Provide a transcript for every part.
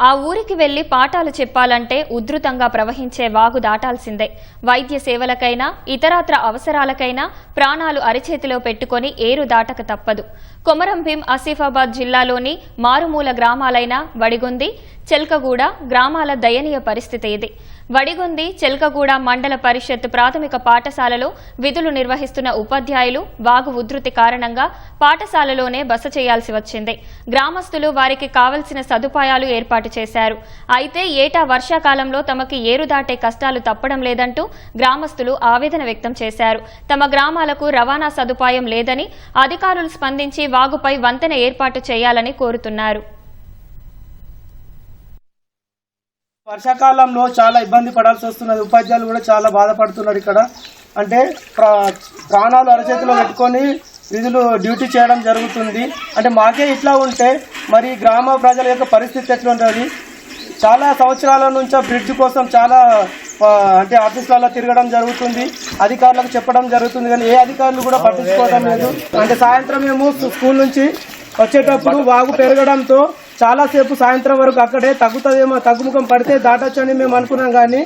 ఆ ఊరికి వెళ్ళి పాఠాలు చెప్పాలంటే ఉధృతంగా ప్రవహించే వాగు దాటాల్సిందే. వైద్య సేవలకైనా ఇతరాత్ర అవసరాలకైనా ప్రాణాలు అరిచేతిలో పెట్టుకొని ఏరు దాటక తప్పదు. కొమరం భీం ఆసిఫాబాద్ జిల్లాలోని మారుమూల గ్రామాలైన వడిగుంది చెల్కగూడ గ్రామాల దయనీయ పరిస్థితి ఇది. వడిగుంది చెల్కగూడ మండల పరిషత్ ప్రాథమిక పాఠశాలలో విధులు నిర్వహిస్తున్న ఉపాధ్యాయులు వాగు ఉధృతి కారణంగా పాఠశాలలోనే బస చేయాల్సి వచ్చింది. గ్రామస్తులు వారికి కావలసిన సదుపాయాలు ఏర్పాటు ఏర్పాటు చేశారు. అయితే ఏటా వర్షాకాలంలో తమకి ఏరు దాటే కష్టాలు తప్పడం లేదంటూ గ్రామస్తులు ఆవేదన వ్యక్తం చేశారు. తమ గ్రామాలకు రవాణా సదుపాయం లేదని అధికారులు స్పందించి వాగుపై వంతెన ఏర్పాటు చేయాలని కోరుతున్నారు. వర్షాకాలంలో చాలా ఇబ్బంది పడాల్సి వస్తున్నది. ఉపాధ్యాయులు కూడా చాలా బాధపడుతున్నారు ఇక్కడ. అంటే ప్రాణాలు అరచేతిలో పెట్టుకొని విధులు డ్యూటీ చేయడం జరుగుతుంది. అంటే మాకే ఇట్లా ఉంటే మరి గ్రామ ప్రజల యొక్క పరిస్థితి ఎట్లా ఉంటుంది చాలా సంవత్సరాల నుంచి బ్రిడ్జ్ కోసం చాలా అంటే ఆఫీసులలో తిరగడం జరుగుతుంది. అధికారులకు చెప్పడం జరుగుతుంది కానీ ఏ అధికారులు కూడా పట్టించుకోవడం లేదు. అంటే సాయంత్రం మేము స్కూల్ నుంచి వచ్చేటప్పుడు వాగు పెరగడంతో చాలాసేపు సాయంత్రం వరకు అక్కడే తగ్గుతుందేమో తగ్గుముఖం పడితే దాటొచ్చని మేము అనుకున్నాం కానీ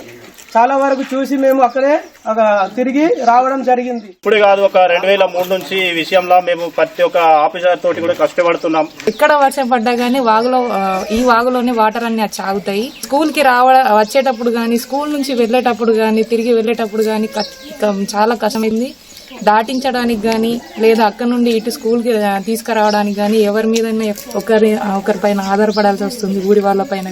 చాలా వరకు చూసి మేము అక్కడే ఒక తిరిగి రావడం జరిగింది. ఇప్పుడే కాదు ఒక రెండు వేల మూడు నుంచి ఈ విషయంలో మేము ప్రతి ఒక్క ఆఫీసర్ తోటి కూడా కష్టపడుతున్నాం. ఎక్కడ వర్షం పడ్డా గానీ వాగులో ఈ వాగులోనే వాటర్ అన్ని అచ్చి ఆగుతాయి స్కూల్కి రావ వచ్చేటప్పుడు గానీ స్కూల్ నుంచి వెళ్ళేటప్పుడు గానీ తిరిగి వెళ్ళేటప్పుడు గానీ చాలా కష్టమైంది. దాటించడానికి గానీ లేదా అక్కడ నుండి ఇటు స్కూల్కి ఆ, తీసుకురావడానికి గానీ ఎవరి మీద ఒకరి ఒకరిపైన ఆధారపడాల్సి వస్తుంది ఊరి వాళ్ళ పైన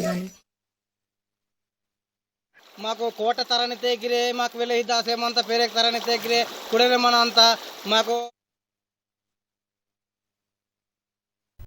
మాకు కోట తరని తెగిరే మాకు వెళ్ళి దాసేమంతా పేరే తరని తెగిరే కుడలే మన అంతా మాకు